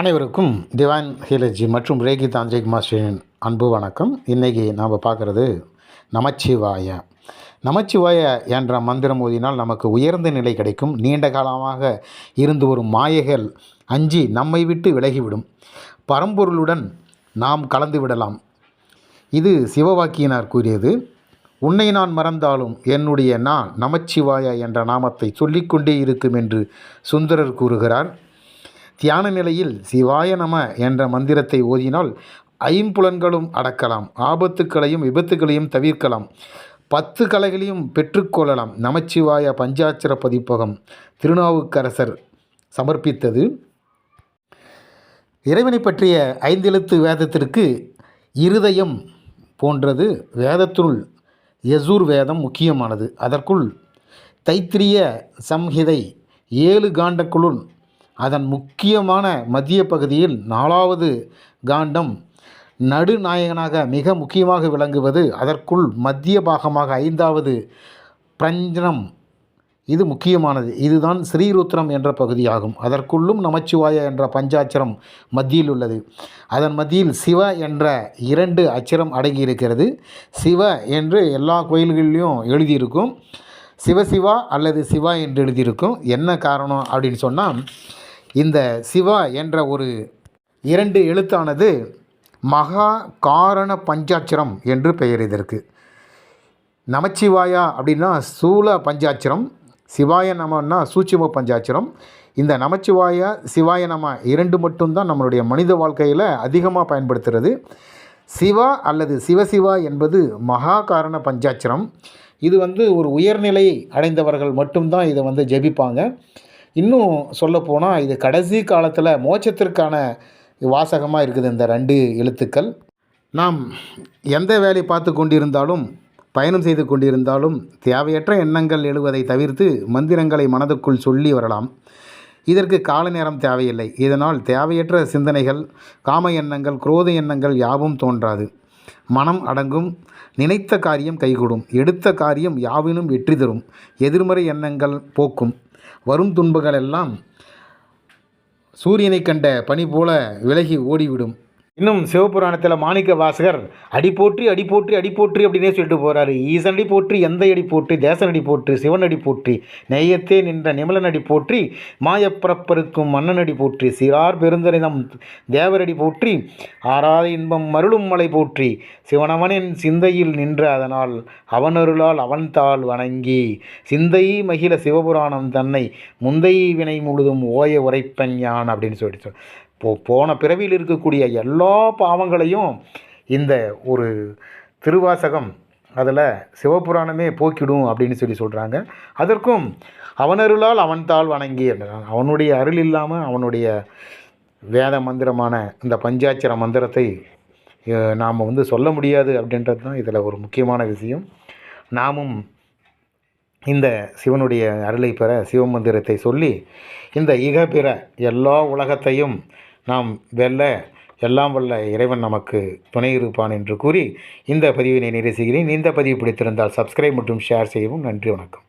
அனைவருக்கும் திவான் ஹீலர்ஜி மற்றும் ரேகி தாந்திரிக் மாஸ்டரின் அன்பு வணக்கம். இன்றைக்கி நாம் பார்க்குறது நமச்சிவாய. நமச்சிவாய என்ற மந்திரம் ஓதினால் நமக்கு உயர்ந்த நிலை கிடைக்கும். நீண்ட காலமாக இருந்து வரும் மாயைகள் அஞ்சி நம்மை விட்டு விலகிவிடும். பரம்பொருளுடன் நாம் கலந்து விடலாம். இது சிவவாக்கியினார் கூறியது உன்னை நான் மறந்தாலும் என்னுடைய நான் நமச்சிவாய என்ற நாமத்தை சொல்லிக்கொண்டே இருக்கும் என்று சுந்தரர் கூறுகிறார். தியான நிலையில் சிவாய நம என்ற மந்திரத்தை ஓதினால் ஐம்புலன்களும் அடக்கலாம் ஆபத்துக்களையும் விபத்துகளையும் தவிர்க்கலாம் பத்து கலைகளையும் பெற்றுக்கொள்ளலாம். நமச்சிவாய பஞ்சாட்சர பதிப்பகம் திருநாவுக்கரசர் சமர்ப்பித்தது. இறைவனை பற்றிய ஐந்தெழுத்து வேதத்திற்கு இருதயம் போன்றது. வேதத்துள் யசூர் வேதம் முக்கியமானது. அதற்குள் தைத்திரிய சம்ஹிதை ஏழு காண்டக்குளுள் அதன் முக்கியமான மத்திய பகுதியில் நாலாவது காண்டம் நடுநாயகனாக மிக முக்கியமாக விளங்குவது. அதற்குள் மத்திய பாகமாக ஐந்தாவது பிரஞ்சனம். இது முக்கியமானது. இதுதான் ஸ்ரீருத்ரம் என்ற பகுதியாகும். அதற்குள்ளும் நமச்சிவாய என்ற பஞ்சாட்சரம் மத்தியில் உள்ளது. அதன் மத்தியில் சிவ என்ற இரண்டு அச்சரம் அடங்கியிருக்கிறது. சிவ என்று எல்லா கோயில்கள்லேயும் எழுதியிருக்கும். சிவசிவா அல்லது சிவா என்று எழுதியிருக்கும். என்ன காரணம் அப்படின்னு சொன்னால் இந்த சிவா என்ற ஒரு இரண்டு எழுத்தானது மகா காரண பஞ்சாட்சரம் என்று பெயர் இதற்கு. நமச்சிவாயா அப்படின்னா சூல பஞ்சாட்சரம் சிவாய நமன்னா சூட்சும பஞ்சாட்சரம். இந்த நமச்சிவாயா சிவாய நம இரண்டு மட்டும்தான் நம்மளுடைய மனித வாழ்க்கையில் அதிகமாக பயன்படுத்துகிறது சிவா அல்லது சிவசிவா என்பது மகா காரண பஞ்சாட்சரம். இது வந்து ஒரு உயர்நிலை அடைந்தவர்கள் மட்டும்தான் இதை வந்து ஜெபிப்பாங்க. இன்னும் சொல்லப்போனால் இது கடைசி காலத்தில் மோட்சத்திற்கான வாசகமாக இருக்குது இந்த ரெண்டு எழுத்துக்கள். நாம் எந்த வேலை பார்த்து கொண்டிருந்தாலும் பயணம் செய்து கொண்டிருந்தாலும் தேவையற்ற எண்ணங்கள் எழுவதை தவிர்த்து மந்திரங்களை மனதுக்குள் சொல்லி வரலாம். இதற்கு கால நேரம் தேவையில்லை. இதனால் தேவையற்ற சிந்தனைகள் காம எண்ணங்கள் குரோத எண்ணங்கள் யாவும் தோன்றாது. மனம் அடங்கும். நினைத்த காரியம் கைகூடும். எடுத்த காரியம் யாவினும் வெற்றி தரும். எதிர்மறை எண்ணங்கள் போக்கும். வரும் துன்பங்கள் எல்லாம் சூரியனை கண்ட பனி போல விலகி ஓடிவிடும். இன்னும் சிவபுராணத்தில் மாணிக்க வாசகர் அடி போற்றி அடி போற்றி அடி போற்றி அப்படின்னே சொல்லிட்டு போகிறாரு ஈசனடி போற்றி எந்த அடி போற்றி தேசனடி போற்றி சிவனடி போற்றி நெய்யத்தே நின்ற நிமலனடி போற்றி மாயப்பிறப்பருக்கும் மன்னனடி போற்றி சிறார் பெருந்தரிதம் தேவரடி போற்றி ஆறாத இன்பம் மருளும் மலை போற்றி சிவனவனின் சிந்தையில் நின்ற அதனால் அவனருளால் அவன் தாள் வணங்கி சிந்தை மகிழ சிவபுராணம் தன்னை முந்தை வினை முழுதும் ஓய உரைப்பன் யான் அப்படின்னு சொல்லிட்டு போ போன பிறவியில் இருக்கக்கூடிய எல்லா பாவங்களையும் இந்த ஒரு திருவாசகம் அதில் சிவபுராணமே போக்கிடும் அப்படின்னு சொல்லி சொல்கிறாங்க அதற்கும் அவனருளால் அவன் தாள் வணங்கி அவனுடைய அருள் இல்லாமல் அவனுடைய வேத மந்திரமான இந்த பஞ்சாட்சர மந்திரத்தை நாம் வந்து சொல்ல முடியாது அப்படின்றது தான் இதில் ஒரு முக்கியமான விஷயம். நாமும் இந்த சிவனுடைய அருளை பெற சிவமந்திரத்தை சொல்லி இந்த இகப்பிற எல்லா உலகத்தையும் நாம் வெல்ல எல்லாம் வல்ல இறைவன் நமக்கு துணை இருப்பான் என்று கூறி இந்த பதிவினை நிறைவு செய்கிறேன். இந்த பதிவு பிடித்திருந்தால் சப்ஸ்கிரைப் மற்றும் ஷேர் செய்யவும் நன்றி வணக்கம்.